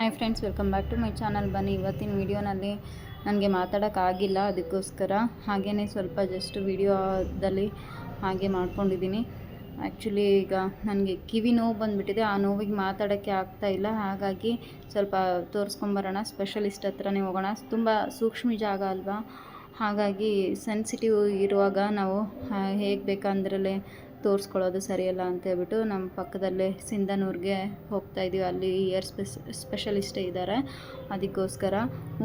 Hi friends, welcome back to my channel. ಬನ್ನಿ, ಇವತ್ತಿನ ವೀಡಿಯೋನಲ್ಲಿ ನನಗೆ ಮಾತಾಡೋಕ್ಕಾಗಿಲ್ಲ ಅದಕ್ಕೋಸ್ಕರ ಹಾಗೇ ಸ್ವಲ್ಪ ಜಸ್ಟ್ ವಿಡಿಯೋದಲ್ಲಿ ಹಾಗೆ ಮಾಡ್ಕೊಂಡಿದ್ದೀನಿ. ಆ್ಯಕ್ಚುಲಿ ಈಗ ನನಗೆ ಕಿವಿ ನೋವು ಬಂದುಬಿಟ್ಟಿದೆ, ಆ ನೋವಿಗೆ ಮಾತಾಡೋಕ್ಕೆ ಆಗ್ತಾ ಇಲ್ಲ. ಹಾಗಾಗಿ ಸ್ವಲ್ಪ ತೋರಿಸ್ಕೊಂಬರೋಣ ಸ್ಪೆಷಲಿಸ್ಟ್ ಹತ್ರನೇ ಹೋಗೋಣ. ತುಂಬ ಸೂಕ್ಷ್ಮ ಜಾಗ ಅಲ್ವಾ? ಹಾಗಾಗಿ ಸೆನ್ಸಿಟಿವ್ ಇರುವಾಗ ನಾವು ಹೇಗೆ ಬೇಕಂದ್ರಲ್ಲೇ ತೋರಿಸ್ಕೊಳ್ಳೋದು ಸರಿಯಲ್ಲ ಅಂತ ಹೇಳ್ಬಿಟ್ಟು ನಮ್ಮ ಪಕ್ಕದಲ್ಲೇ ಸಿಂಧನೂರಿಗೆ ಹೋಗ್ತಾ ಇದ್ದೀವಿ ಅಲ್ಲಿ ಇಯರ್ ಸ್ಪೆಸ್ ಸ್ಪೆಷಲಿಸ್ಟೇ ಇದ್ದಾರೆ. ಅದಕ್ಕೋಸ್ಕರ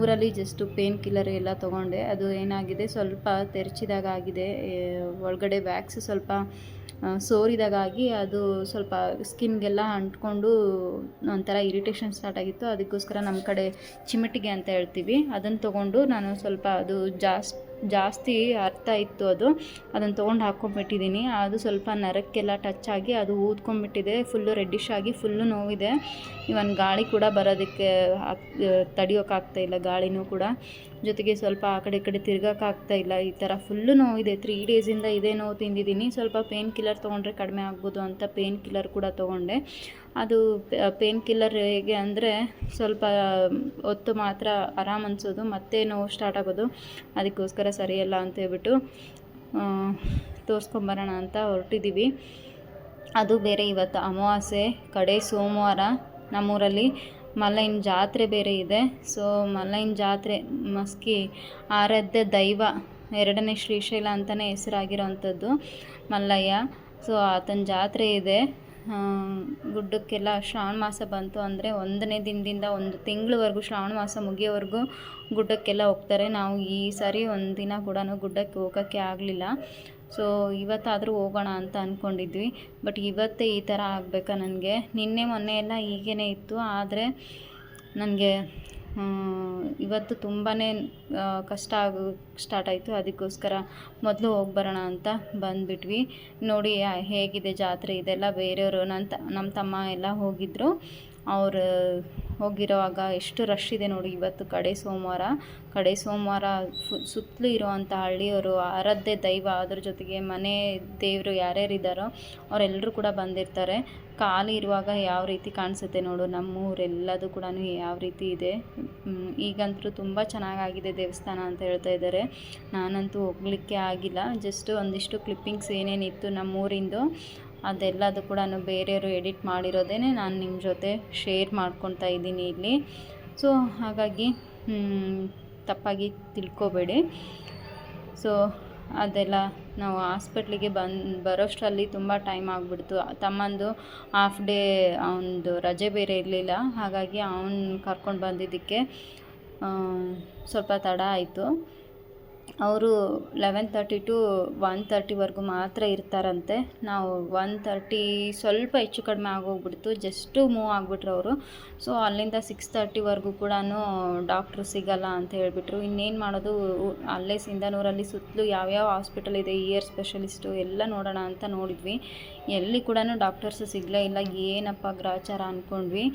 ಊರಲ್ಲಿ ಜಸ್ಟು ಪೇನ್ ಕಿಲ್ಲರ್ ಎಲ್ಲ ತೊಗೊಂಡೆ. ಅದು ಏನಾಗಿದೆ, ಸ್ವಲ್ಪ ತೆರಚಿದಾಗ ಆಗಿದೆ ಒಳಗಡೆ ವ್ಯಾಕ್ಸ್ ಸ್ವಲ್ಪ ಸೋರಿದಾಗಾಗಿ ಅದು ಸ್ವಲ್ಪ ಸ್ಕಿನ್ಗೆಲ್ಲ ಅಂಟ್ಕೊಂಡು ಒಂಥರ ಇರಿಟೇಷನ್ ಸ್ಟಾರ್ಟ್ ಆಗಿತ್ತು. ಅದಕ್ಕೋಸ್ಕರ ನಮ್ಮ ಕಡೆ ಚಿಮಟಿಗೆ ಅಂತ ಹೇಳ್ತೀವಿ. ಅದನ್ನು ತೊಗೊಂಡು ನಾನು ಸ್ವಲ್ಪ ಅದು ಜಾಸ್ ಜಾಸ್ತಿ ಅರ್ಥ ಇತ್ತು ಅದು. ಅದನ್ನು ತೊಗೊಂಡು ಹಾಕ್ಕೊಂಬಿಟ್ಟಿದ್ದೀನಿ ಅದು ಸ್ವಲ್ಪ ನರಕ್ಕೆಲ್ಲ ಟಚ್ ಆಗಿ ಅದು ಊದ್ಕೊಂಬಿಟ್ಟಿದೆ ಫುಲ್ಲು ರೆಡ್ಡಿಶ್ ಆಗಿ ಫುಲ್ಲು ನೋವಿದೆ. ಇವನ್ ಗಾಳಿ ಕೂಡ ಬರೋದಕ್ಕೆ ತಡಿಯೋಕ್ಕಾಗ್ತಾ ಇಲ್ಲ, ಗಾಳಿನೂ ಕೂಡ. ಜೊತೆಗೆ ಸ್ವಲ್ಪ ಆ ಕಡೆ ಈ ಕಡೆ ತಿರ್ಗೋಕ್ಕಾಗ್ತಾ ಇಲ್ಲ. ಈ ಥರ ಫುಲ್ಲು ನೋವಿದೆ. ತ್ರೀ ಡೇಸಿಂದ ಇದೇ ನೋವು ತಿಂದಿದ್ದೀನಿ ಸ್ವಲ್ಪ ಪೇನ್ ಕಿಲ್ಲರ್ ತೊಗೊಂಡ್ರೆ ಕಡಿಮೆ ಆಗ್ಬೋದು ಅಂತ ಪೇನ್ ಕಿಲ್ಲರ್ ಕೂಡ ತೊಗೊಂಡೆ. ಅದು ಪೇನ್ ಕಿಲ್ಲರ್ ಹೇಗೆ ಅಂದರೆ ಸ್ವಲ್ಪ ಹೊತ್ತು ಮಾತ್ರ ಆರಾಮ್ ಅನಿಸೋದು, ಮತ್ತೆ ನೋವು ಸ್ಟಾರ್ಟ್ ಆಗೋದು. ಅದಕ್ಕೋಸ್ಕರ ಸರಿಯಲ್ಲ ಅಂತ ಹೇಳ್ಬಿಟ್ಟು ತೋರಿಸ್ಕೊಂಬರೋಣ ಅಂತ ಹೊರಟಿದ್ದೀವಿ ಅದು ಬೇರೆ ಇವತ್ತು ಅಮಾವಾಸ್ಯೆ, ಕಡೆ ಸೋಮವಾರ ನಮ್ಮೂರಲ್ಲಿ ಮಲ್ಲಯ್ಯನ ಜಾತ್ರೆ ಬೇರೆ ಇದೆ. ಸೊ ಮಲ್ಲಯ್ಯನ ಜಾತ್ರೆ, ಮಸ್ಕಿ, ಆರಾಧ್ಯ ದೈವ ಎರಡನೇ ಶ್ರೀಶೈಲ ಅಂತಲೇ ಹೆಸರಾಗಿರೋವಂಥದ್ದು ಮಲ್ಲಯ್ಯ. ಸೊ, ಆತನ ಜಾತ್ರೆ ಇದೆ. ಗುಡ್ಡಕ್ಕೆಲ್ಲ ಶ್ರಾವಣ ಮಾಸ ಬಂತು ಅಂದರೆ ಒಂದನೇ ದಿನದಿಂದ ಒಂದು ತಿಂಗಳವರೆಗೂ ಶ್ರಾವಣ ಮಾಸ ಮುಗಿಯೋವರೆಗೂ ಗುಡ್ಡಕ್ಕೆಲ್ಲ ಹೋಗ್ತಾರೆ. ನಾವು ಈ ಸಾರಿ ಒಂದು ದಿನ ಕೂಡ ಗುಡ್ಡಕ್ಕೆ ಹೋಗೋಕ್ಕೆ ಆಗಲಿಲ್ಲ. ಸೊ ಇವತ್ತಾದರೂ ಹೋಗೋಣ ಅಂತ ಅಂದ್ಕೊಂಡಿದ್ವಿ ಬಟ್ ಇವತ್ತೇ ಈ ಥರ ಆಗಬೇಕಾ ನನಗೆ? ನಿನ್ನೆ ಮೊನ್ನೆ ಎಲ್ಲ ಹೀಗೇ ಇತ್ತು. ಆದರೆ, ನನಗೆ ಇವತ್ತು ತುಂಬಾ ಕಷ್ಟ ಆಗೋ ಸ್ಟಾರ್ಟ್ ಆಯಿತು. ಅದಕ್ಕೋಸ್ಕರ ಮೊದಲು ಹೋಗಿ ಬರೋಣ ಅಂತ ಬಂದುಬಿಟ್ವಿ. ನೋಡಿ ಹೇಗಿದೆ ಜಾತ್ರೆ ಇದೆಲ್ಲ? ಬೇರೆಯವರು ನನ್ನ ತ ನಮ್ಮ ತಮ್ಮ ಎಲ್ಲ ಹೋಗಿದ್ದರು ಅವರು, ಹೋಗಿರೋವಾಗ ಎಷ್ಟು ರಶ್ ಇದೆ ನೋಡಿ ಇವತ್ತು ಕಡೆ ಸೋಮವಾರ. ಕಡೆ ಸೋಮವಾರ ಫು ಸುತ್ತಲೂ ಇರುವಂಥ ಹಳ್ಳಿಯವರು, ಆರಾಧ್ಯ ದೈವ, ಅದ್ರ ಜೊತೆಗೆ ಮನೆ ದೇವರು ಯಾರ್ಯಾರಿದ್ದಾರೋ ಅವರೆಲ್ಲರೂ ಕೂಡ ಬಂದಿರ್ತಾರೆ. ಖಾಲಿ ಇರುವಾಗ ಯಾವ ರೀತಿ ಕಾಣಿಸುತ್ತೆ ನೋಡು ನಮ್ಮ ಊರೆಲ್ಲದು ಕೂಡ ಯಾವ ರೀತಿ ಇದೆ. ಈಗಂತೂ ತುಂಬ ಚೆನ್ನಾಗಾಗಿದೆ ದೇವಸ್ಥಾನ ಅಂತ ಹೇಳ್ತಾ ಇದ್ದಾರೆ. ನಾನಂತೂ ಹೋಗ್ಲಿಕ್ಕೆ ಆಗಿಲ್ಲ. ಜಸ್ಟ್ ಒಂದಿಷ್ಟು ಕ್ಲಿಪ್ಪಿಂಗ್ಸ್ ಏನೇನಿತ್ತು ನಮ್ಮ ಊರಿಂದು ಅದೆಲ್ಲದು ಕೂಡ ಬೇರೆಯವರು ಎಡಿಟ್ ಮಾಡಿರೋದೇ ನಾನು ನಿಮ್ಮ ಜೊತೆ ಶೇರ್ ಮಾಡ್ಕೊತಾ ಇದ್ದೀನಿ ಇಲ್ಲಿ. ಸೊ ಹಾಗಾಗಿ ತಪ್ಪಾಗಿ ತಿಳ್ಕೊಬೇಡಿ. ಸೊ ಅದೆಲ್ಲ ನಾವು ಹಾಸ್ಪಿಟ್ಲಿಗೆ ಬಂದು, ಬರೋಷ್ಟರಲ್ಲಿ ತುಂಬ ಟೈಮ್ ಆಗಿಬಿಡ್ತು. ತಮ್ಮಂದು ಹಾಫ್ ಡೇ ಅವನದು ರಜೆ ಬೇರೆ ಇರಲಿಲ್ಲ. ಹಾಗಾಗಿ ಅವನು ಕರ್ಕೊಂಡು ಬಂದಿದ್ದಕ್ಕೆ ಸ್ವಲ್ಪ ತಡ ಆಯಿತು. ಅವರು ಲೆವೆನ್ ತರ್ಟಿ ಟು ಒನ್ ತರ್ಟಿವರೆಗೂ ಮಾತ್ರ ಇರ್ತಾರಂತೆ. ನಾವು ಒನ್ ತರ್ಟಿ ಸ್ವಲ್ಪ ಹೆಚ್ಚು ಕಡಿಮೆ ಆಗೋಗ್ಬಿಡ್ತು ಜಸ್ಟು ಮೂವ್ ಆಗಿಬಿಟ್ರು ಅವರು. ಸೊ ಅಲ್ಲಿಂದ ಸಿಕ್ಸ್ ತರ್ಟಿವರೆಗೂ ಕೂಡ ಡಾಕ್ಟ್ರು ಸಿಗಲ್ಲ ಅಂತ ಹೇಳಿಬಿಟ್ರು. ಇನ್ನೇನು ಮಾಡೋದು ಅಲ್ಲೇ ಸಿಂಧನೂರಲ್ಲಿ ಸುತ್ತಲೂ ಯಾವ್ಯಾವ ಹಾಸ್ಪಿಟಲ್ ಇದೆ ಇಯರ್ ಸ್ಪೆಷಲಿಸ್ಟು ಎಲ್ಲ ನೋಡೋಣ ಅಂತ ನೋಡಿದ್ವಿ. ಎಲ್ಲಿ ಕೂಡ ಡಾಕ್ಟರ್ಸ್ ಸಿಗಲೇ ಇಲ್ಲ. ಏನಪ್ಪ ಗ್ರಾಚಾರ ಅಂದ್ಕೊಂಡ್ವಿ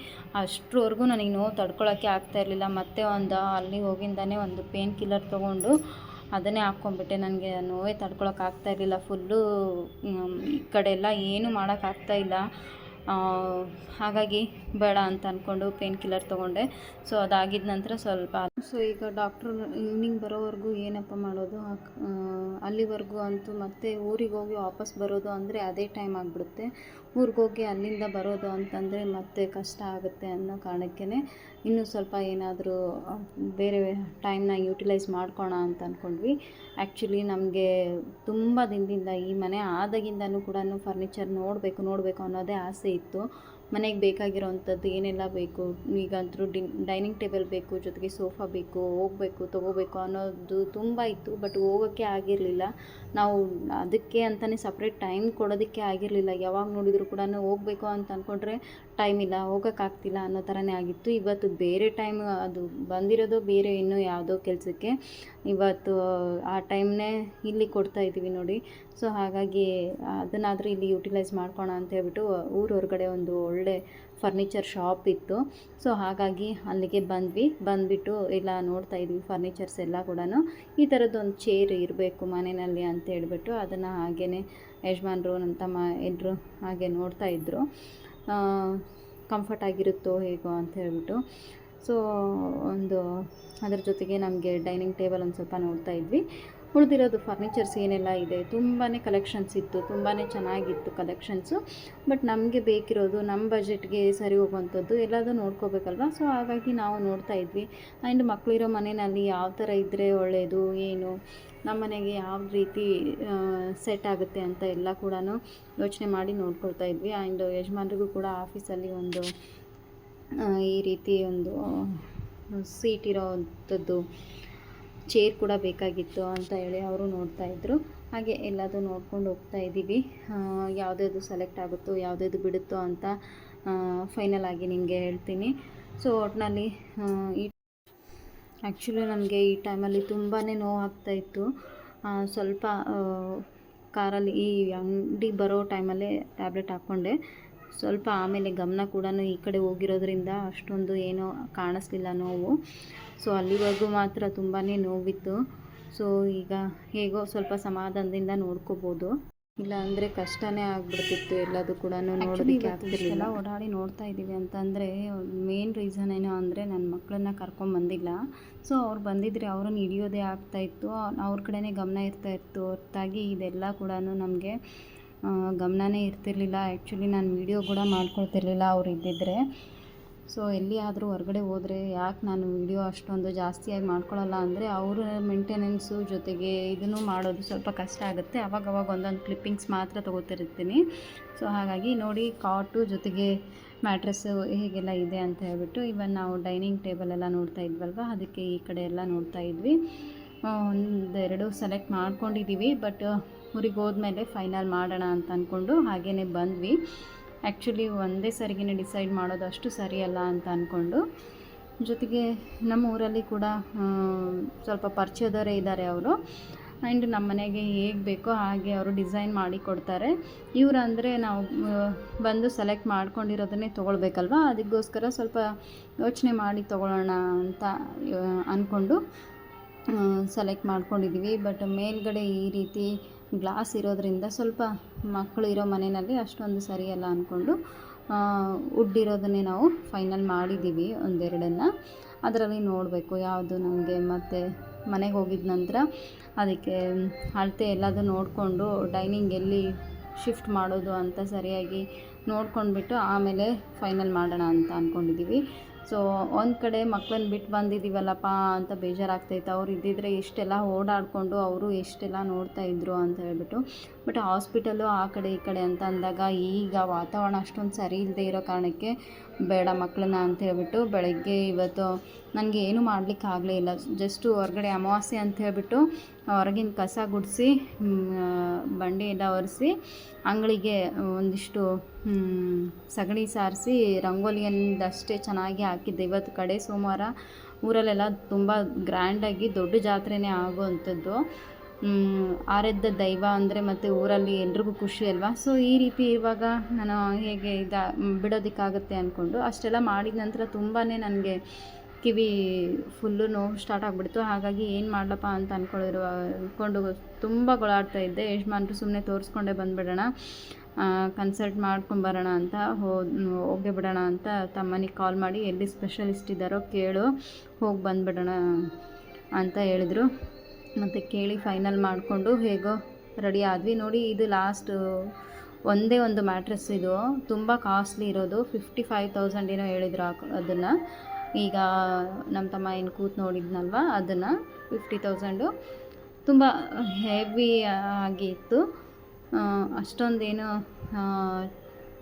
ಅಷ್ಟರವರೆಗೂ ನನಗೆ ನೋವು ತಡ್ಕೊಳ್ಳೋಕ್ಕೆ ಆಗ್ತಾ ಇರಲಿಲ್ಲ. ಮತ್ತೆ ಒಂದು, ಅಲ್ಲಿ ಹೋಗಿಂದಾನೆ ಒಂದು ಪೇನ್ ಕಿಲ್ಲರ್ ತೊಗೊಂಡು ಅದನ್ನೇ ಹಾಕ್ಕೊಂಬಿಟ್ಟೆ ನನಗೆ ನೋವೇ ತಡ್ಕೊಳಕ್ಕೆ ಇರಲಿಲ್ಲ. ಫುಲ್ಲು ಈ ಕಡೆ ಎಲ್ಲ ಏನೂ ಮಾಡೋಕ್ಕಾಗ್ತಾ ಇಲ್ಲ. ಆ, ಹಾಗಾಗಿ ಬೇಡ ಅಂತ ಅಂದ್ಕೊಂಡು ಪೇನ್ ಕಿಲ್ಲರ್ ತೊಗೊಂಡೆ. ಸೊ ಅದಾಗಿದ ನಂತರ ಸ್ವಲ್ಪ ಸೊ ಈಗ ಡಾಕ್ಟ್ರು ಈವ್ನಿಂಗ್ ಬರೋವರೆಗೂ ಏನಪ್ಪ ಮಾಡೋದು? ಅಲ್ಲಿವರೆಗೂ ಅಂತೂ ಮತ್ತೆ ಊರಿಗೆ ಹೋಗಿ ವಾಪಸ್ ಬರೋದು ಅಂದರೆ ಅದೇ ಟೈಮ್ ಆಗಿಬಿಡುತ್ತೆ. ಊರಿಗೆ ಹೋಗಿ ಅಲ್ಲಿಂದ ಬರೋದು ಅಂತಂದರೆ ಮತ್ತೆ ಕಷ್ಟ ಆಗುತ್ತೆ ಅನ್ನೋ ಕಾರಣಕ್ಕೇ ಇನ್ನೂ ಸ್ವಲ್ಪ ಏನಾದರೂ ಬೇರೆ ಟೈಮ್ನ ಯೂಟಿಲೈಸ್ ಮಾಡ್ಕೋಣ ಅಂತ ಅಂದ್ಕೊಂಡ್ವಿ ಆ್ಯಕ್ಚುಲಿ ನಮಗೆ ತುಂಬ ದಿನದಿಂದ ಈ ಮನೆ ಆದಾಗಿಂದನೂ ಕೂಡ ಫರ್ನಿಚರ್ ನೋಡಬೇಕು ನೋಡಬೇಕು ಅನ್ನೋದೇ ಆಸೆ ಇತ್ತು. ಮನೆಗೆ ಬೇಕಾಗಿರೋವಂಥದ್ದು ಏನೆಲ್ಲ ಬೇಕು? ಈಗಂತೂ ಡಿನ್, ಡೈನಿಂಗ್ ಟೇಬಲ್ ಬೇಕು, ಜೊತೆಗೆ ಸೋಫಾ ಬೇಕು, ಹೋಗಬೇಕು, ತೊಗೋಬೇಕು ಅನ್ನೋದು ತುಂಬ ಇತ್ತು, ಬಟ್ ಹೋಗೋಕ್ಕೆ ಆಗಿರಲಿಲ್ಲ. ನಾವು ಅದಕ್ಕೆ ಅಂತಲೇ ಸಪ್ರೇಟ್ ಟೈಮ್ ಕೊಡೋದಕ್ಕೆ ಆಗಿರಲಿಲ್ಲ. ಯಾವಾಗ ನೋಡಿದರೂ ಕೂಡ ಹೋಗಬೇಕು ಅಂತ ಅಂದ್ಕೊಂಡ್ರೆ ಟೈಮ್ ಇಲ್ಲ ಹೋಗೋಕ್ಕಾಗ್ತಿಲ್ಲ ಅನ್ನೋ ಥರನೇ ಆಗಿತ್ತು. ಇವತ್ತು ಬೇರೆ ಟೈಮ್, ಅದು ಬಂದಿರೋದು ಬೇರೆ ಇನ್ನೂ ಯಾವುದೋ ಕೆಲಸಕ್ಕೆ. ಇವತ್ತು, ಆ ಟೈಮ್ನೇ ಇಲ್ಲಿ ಕೊಡ್ತಾ ಇದ್ದೀವಿ ನೋಡಿ. ಸೊ ಹಾಗಾಗಿ ಅದನ್ನಾದರೂ ಇಲ್ಲಿ ಯೂಟಿಲೈಸ್ ಮಾಡ್ಕೋಣ ಅಂತ ಹೇಳ್ಬಿಟ್ಟು ಊರ ಹೊರಗಡೆ ಒಂದು ಒಳ್ಳೆ ಫರ್ನಿಚರ್ ಶಾಪ್ ಇತ್ತು. ಸೊ, ಹಾಗಾಗಿ ಅಲ್ಲಿಗೆ ಬಂದ್ವಿ. ಬಂದುಬಿಟ್ಟು ಎಲ್ಲ ನೋಡ್ತಾ ಇದ್ವಿ ಫರ್ನಿಚರ್ಸ್ ಎಲ್ಲ ಕೂಡ ಈ ಥರದ್ದೊಂದು ಚೇರ್ ಇರಬೇಕು ಮನೆಯಲ್ಲಿ ಅಂತ ಹೇಳಿಬಿಟ್ಟು ಅದನ್ನು ಹಾಗೇ ಯಜಮಾನ್ರು, ನಮ್ಮ ತಮ್ಮ ಎಲ್ಲರೂ ಹಾಗೆ ನೋಡ್ತಾ ಇದ್ದರು ಕಂಫರ್ಟ್ ಆಗಿರುತ್ತೋ ಹೇಗೋ ಅಂತ ಹೇಳ್ಬಿಟ್ಟು. ಸೊ, ಒಂದು ಅದ್ರ ಜೊತೆಗೆ ನಮಗೆ ಡೈನಿಂಗ್ ಟೇಬಲ್ ಒಂದು ಸ್ವಲ್ಪ ನೋಡ್ತಾ ಇದ್ವಿ. ಉಳಿದಿರೋದು ಫರ್ನಿಚರ್ಸ್ ಏನೆಲ್ಲ ಇದೆ ತುಂಬಾ ಕಲೆಕ್ಷನ್ಸ್ ಇತ್ತು ತುಂಬಾ ಚೆನ್ನಾಗಿತ್ತು ಕಲೆಕ್ಷನ್ಸು ಬಟ್ ನಮಗೆ ಬೇಕಿರೋದು ನಮ್ಮ ಬಜೆಟ್ಗೆ ಸರಿ ಹೋಗುವಂಥದ್ದು ಎಲ್ಲದೂ ನೋಡ್ಕೋಬೇಕಲ್ವ? ಸೊ ಹಾಗಾಗಿ ನಾವು ನೋಡ್ತಾ ಇದ್ವಿ. ಆ್ಯಂಡ್ ಮಕ್ಕಳಿರೋ ಮನೆಯಲ್ಲಿ ಯಾವ ಥರ ಇದ್ದರೆ ಒಳ್ಳೆಯದು ಏನು? ನಮ್ಮ ಮನೆಗೆ ಯಾವ ರೀತಿ ಸೆಟ್ ಆಗುತ್ತೆ ಅಂತ ಎಲ್ಲ ಕೂಡ ಯೋಚನೆ ಮಾಡಿ ನೋಡ್ಕೊಳ್ತಾ ಇದ್ವಿ. ಆ್ಯಂಡ್ ಯಜಮಾನ್ರಿಗೂ ಕೂಡ ಆಫೀಸಲ್ಲಿ ಒಂದು ಈ ರೀತಿ ಒಂದು ಸೀಟ್ ಇರೋವಂಥದ್ದು ಚೇರ್ ಕೂಡ ಬೇಕಾಗಿತ್ತು ಅಂತ ಹೇಳಿ ಅವರು ನೋಡ್ತಾ ಇದ್ದರು ಹಾಗೆ ಎಲ್ಲದೂ ನೋಡ್ಕೊಂಡು ಹೋಗ್ತಾ ಇದ್ದೀವಿ. ಯಾವುದ್ಯಾವುದು ಸೆಲೆಕ್ಟ್ ಆಗುತ್ತೋ, ಯಾವುದ್ಯಾವುದು ಬಿಡುತ್ತೋ ಅಂತ ಫೈನಲ್ ಆಗಿ ನಿಮಗೆ ಹೇಳ್ತೀನಿ. ಸೊ ಒಟ್ಟಿನಲ್ಲಿ ಈ ಆ್ಯಕ್ಚುಲಿ ನನಗೆ ಈ ಟೈಮಲ್ಲಿ ತುಂಬಾ ನೋವಾಗ್ತಾಯಿತ್ತು ಸ್ವಲ್ಪ ಕಾರಲ್ಲಿ ಈ ಅಂಗಡಿ ಬರೋ ಟೈಮಲ್ಲೇ ಟ್ಯಾಬ್ಲೆಟ್ ಹಾಕ್ಕೊಂಡೆ ಸ್ವಲ್ಪ ಆಮೇಲೆ ಗಮನ ಕೂಡ ಈ ಕಡೆ ಹೋಗಿರೋದ್ರಿಂದ ಅಷ್ಟೊಂದು ಏನೋ ಕಾಣಿಸ್ಲಿಲ್ಲ ನೋವು. ಸೊ ಅಲ್ಲಿವರೆಗೂ ಮಾತ್ರ ತುಂಬಾ ನೋವಿತ್ತು. ಸೊ ಈಗ ಹೇಗೋ ಸ್ವಲ್ಪ ಸಮಾಧಾನದಿಂದ ನೋಡ್ಕೋಬೋದು. ಇಲ್ಲ ಅಂದರೆ ಕಷ್ಟನೇ ಆಗ್ಬಿಡ್ತಿತ್ತು ಎಲ್ಲದು ಕೂಡ ನೋಡೋದಕ್ಕೆ ಆಗ್ತಿರ್ಲಿಲ್ಲ. ಓಡಾಡಿ ನೋಡ್ತಾ ಇದ್ದೀವಿ ಅಂತಂದರೆ ಮೇನ್ ರೀಸನ್ ಏನು ಅಂದರೆ ನನ್ನ ಮಕ್ಕಳನ್ನ ಕರ್ಕೊಂಬಂದಿಲ್ಲ ಸೊ ಅವ್ರು ಬಂದಿದ್ರೆ ಅವ್ರನ್ನ ಹಿಡಿಯೋದೇ ಆಗ್ತಾಯಿತ್ತು ಅವ್ರ ಕಡೆನೇ ಗಮನ ಇರ್ತಾ ಇತ್ತು. ಹೊರತಾಗಿ ಇದೆಲ್ಲ ಕೂಡ ನಮಗೆ ಗಮನನೇ ಇರ್ತಿರ್ಲಿಲ್ಲ. ಆ್ಯಕ್ಚುಲಿ ನಾನು ವೀಡಿಯೋ ಕೂಡ ಮಾಡ್ಕೊಳ್ತಿರ್ಲಿಲ್ಲ ಅವ್ರು ಇದ್ದಿದ್ದರೆ ಸೊ ಎಲ್ಲಿಯಾದರೂ ಹೊರಗಡೆ ಹೋದರೆ ಯಾಕೆ ನಾನು ವೀಡಿಯೋ ಅಷ್ಟೊಂದು ಜಾಸ್ತಿಯಾಗಿ ಮಾಡ್ಕೊಳ್ಳಲ್ಲ ಅಂದರೆ ಅವರ ಮೇಂಟೆನೆನ್ಸು ಜೊತೆಗೆ ಇದನ್ನು ಮಾಡೋದು ಸ್ವಲ್ಪ ಕಷ್ಟ ಆಗುತ್ತೆ. ಅವಾಗವಾಗ ಒಂದೊಂದು ಕ್ಲಿಪ್ಪಿಂಗ್ಸ್ ಮಾತ್ರ ತೊಗೋತಿರ್ತೀನಿ. ಸೊ ಹಾಗಾಗಿ ನೋಡಿ ಕಾಟು ಜೊತೆಗೆ ಮ್ಯಾಟ್ರೆಸ್ಸು ಹೇಗೆಲ್ಲ ಇದೆ ಅಂತ ಹೇಳ್ಬಿಟ್ಟು ಇವನ್ ನಾವು ಡೈನಿಂಗ್ ಟೇಬಲ್ ಎಲ್ಲ ನೋಡ್ತಾ ಇದ್ವಲ್ವ? ಅದಕ್ಕೆ ಈ ಕಡೆ ಎಲ್ಲ ನೋಡ್ತಾ ಇದ್ವಿ. ಒಂದೆರಡು ಸೆಲೆಕ್ಟ್ ಮಾಡ್ಕೊಂಡಿದ್ದೀವಿ ಬಟ್ ಊರಿಗೆ ಹೋದ್ಮೇಲೆ ಫೈನಲ್ ಮಾಡೋಣ ಅಂತ ಅಂದ್ಕೊಂಡು ಹಾಗೇ ಬಂದ್ವಿ. ಆ್ಯಕ್ಚುಲಿ ಒಂದೇ ಸರಿಗಿನ ಡಿಸೈಡ್ ಮಾಡೋದು ಅಷ್ಟು ಸರಿಯಲ್ಲ ಅಂತ ಅಂದ್ಕೊಂಡು ಜೊತೆಗೆ ನಮ್ಮ ಊರಲ್ಲಿ ಕೂಡ ಸ್ವಲ್ಪ ಪರಿಚಯದವರೇ ಇದ್ದಾರೆ ಅವರು. ಆ್ಯಂಡ್ ನಮ್ಮ ಮನೆಗೆ ಹೇಗೆ ಬೇಕೋ ಹಾಗೆ ಅವರು ಡಿಸೈನ್ ಮಾಡಿ ಕೊಡ್ತಾರೆ. ಇವ್ರು ಅಂದರೆ ನಾವು ಬಂದು ಸೆಲೆಕ್ಟ್ ಮಾಡ್ಕೊಂಡಿರೋದನ್ನೇ ತೊಗೊಳ್ಬೇಕಲ್ವ? ಅದಕ್ಕೋಸ್ಕರ ಸ್ವಲ್ಪ ಯೋಚನೆ ಮಾಡಿ ತೊಗೊಳ್ಳೋಣ ಅಂತ ಅಂದ್ಕೊಂಡು ಸೆಲೆಕ್ಟ್ ಮಾಡ್ಕೊಂಡಿದ್ದೀವಿ ಬಟ್ ಮೇಲ್ಗಡೆ ಈ ರೀತಿ ಗ್ಲಾಸ್ ಇರೋದರಿಂದ ಸ್ವಲ್ಪ ಮಕ್ಕಳು ಇರೋ ಮನೆಯಲ್ಲಿ ಅಷ್ಟೊಂದು ಸರಿಯಲ್ಲ ಅಂದ್ಕೊಂಡು ಉಡ್ಡಿರೋದನ್ನೇ ನಾವು ಫೈನಲ್ ಮಾಡಿದ್ದೀವಿ ಒಂದೆರಡನ್ನು. ಅದರಲ್ಲಿ ನೋಡಬೇಕು ಯಾವುದು ನಮಗೆ ಮತ್ತು ಮನೆಗೆ ಹೋಗಿದ ನಂತರ ಅದಕ್ಕೆ ಅಳತೆ ಎಲ್ಲದು ನೋಡಿಕೊಂಡು ಡೈನಿಂಗ್ ಎಲ್ಲಿ ಶಿಫ್ಟ್ ಮಾಡೋದು ಅಂತ ಸರಿಯಾಗಿ ನೋಡ್ಕೊಂಡ್ಬಿಟ್ಟು ಆಮೇಲೆ ಫೈನಲ್ ಮಾಡೋಣ ಅಂತ ಅಂದ್ಕೊಂಡಿದ್ದೀವಿ ಸೊ, ಒಂದು ಕಡೆ ಮಕ್ಕಳನ್ನ ಬಿಟ್ಟು ಬಂದಿದ್ದೀವಲ್ಲಪ್ಪ ಅಂತ ಬೇಜಾರಾಗ್ತೈತೆ. ಅವ್ರು ಇದ್ದಿದ್ರೆ ಇಷ್ಟೆಲ್ಲ ಓಡಾಡಿಕೊಂಡು ಅವರು ಎಷ್ಟೆಲ್ಲ ನೋಡ್ತಾ ಇದ್ರು ಅಂತ ಹೇಳ್ಬಿಟ್ಟು. ಬಟ್ ಹಾಸ್ಪಿಟಲು ಆ ಕಡೆ ಈ ಕಡೆ ಅಂತ ಅಂದಾಗ ಈಗ ವಾತಾವರಣ ಅಷ್ಟೊಂದು ಸರಿ ಇಲ್ಲದೆ ಇರೋ ಕಾರಣಕ್ಕೆ ಬೇಡ ಮಕ್ಕಳನ್ನ ಅಂತ ಹೇಳ್ಬಿಟ್ಟು ಬೆಳಗ್ಗೆ ಇವತ್ತು ನನಗೆ ಏನು ಮಾಡ್ಲಿಕ್ಕೆ ಆಗಲೇ ಇಲ್ಲ. ಜಸ್ಟು ಹೊರಗಡೆ ಅಮಾವಾಸ್ಯೆ ಅಂತ ಹೇಳ್ಬಿಟ್ಟು ಹೊರಗಿನ ಕಸ ಗುಡಿಸಿ ಬಂಡೆ ಎಲ್ಲ ಒರೆಸಿ ಅಂಗಳಿಗೆ ಒಂದಿಷ್ಟು ಸಗಣಿ ಸಾರಿಸಿ, ರಂಗೋಲಿಯಿಂದಷ್ಟೇ ಚೆನ್ನಾಗಿ ಹಾಕಿದ್ದೆ. ಇವತ್ತು ಕಡೆ ಸೋಮವಾರ ಊರಲ್ಲೆಲ್ಲ ತುಂಬ ಗ್ರ್ಯಾಂಡಾಗಿ ದೊಡ್ಡ ಜಾತ್ರೆನೇ ಆಗುವಂಥದ್ದು. ಆರೆದ್ದ ದೈವ ಅಂದರೆ ಮತ್ತು ಊರಲ್ಲಿ ಎಲ್ರಿಗೂ ಖುಷಿ ಅಲ್ವಾ? ಸೊ ಈ ರೀತಿ ಇವಾಗ ನಾನು ಹೇಗೆ ಇದ ಬಿಡೋದಕ್ಕಾಗುತ್ತೆ ಅಂದ್ಕೊಂಡು ಅಷ್ಟೆಲ್ಲ ಮಾಡಿದ ನಂತರ ತುಂಬಾ ನನಗೆ ಕಿವಿ ಫುಲ್ಲು ನೋವು ಸ್ಟಾರ್ಟ್ ಆಗಿಬಿಡ್ತು. ಹಾಗಾಗಿ ಏನು ಮಾಡಲಪ್ಪ ಅಂತ ಅಂದ್ಕೊಳ್ಳಿರುವ ಅಂದ್ಕೊಂಡು ತುಂಬ ಗೊಳಾಡ್ತಾ ಇದ್ದೆ. ಯಜಮಾನ್ರು ಸುಮ್ಮನೆ ತೋರಿಸ್ಕೊಂಡೇ ಬಂದುಬಿಡೋಣ ಕನ್ಸಲ್ಟ್ ಮಾಡ್ಕೊಂಬರೋಣ ಅಂತ ಹೋ ಹೋಗೇ ಬಿಡೋಣ ಅಂತ ತಮ್ಮನಿಗೆ ಕಾಲ್ ಮಾಡಿ ಎಲ್ಲಿ ಸ್ಪೆಷಲಿಸ್ಟ್ ಇದ್ದಾರೋ ಕೇಳು, ಹೋಗಿ ಬಂದುಬಿಡೋಣ ಅಂತ ಹೇಳಿದರು. ಮತ್ತು ಕೇಳಿ ಫೈನಲ್ ಮಾಡಿಕೊಂಡು ಹೇಗೋ ರೆಡಿ ಆದ್ವಿ. ನೋಡಿ ಇದು ಲಾಸ್ಟ್ ಒಂದೇ ಒಂದು ಮ್ಯಾಟ್ರೆಸ್ ಇದು. ತುಂಬ ಕಾಸ್ಟ್ಲಿ ಇರೋದು. ಫಿಫ್ಟಿ ಫೈವ್ ತೌಸಂಡ್ ಏನೋ ಹೇಳಿದ್ರು ಅದನ್ನು. ಈಗ ನಮ್ಮ ತಮ್ಮ ಏನು ಕೂತು ನೋಡಿದ್ನಲ್ವ? ಅದನ್ನು ಫಿಫ್ಟಿ ತೌಸಂಡು ತುಂಬ ಹೆವಿ ಆಗಿ ಇತ್ತು. ಅಷ್ಟೊಂದೇನು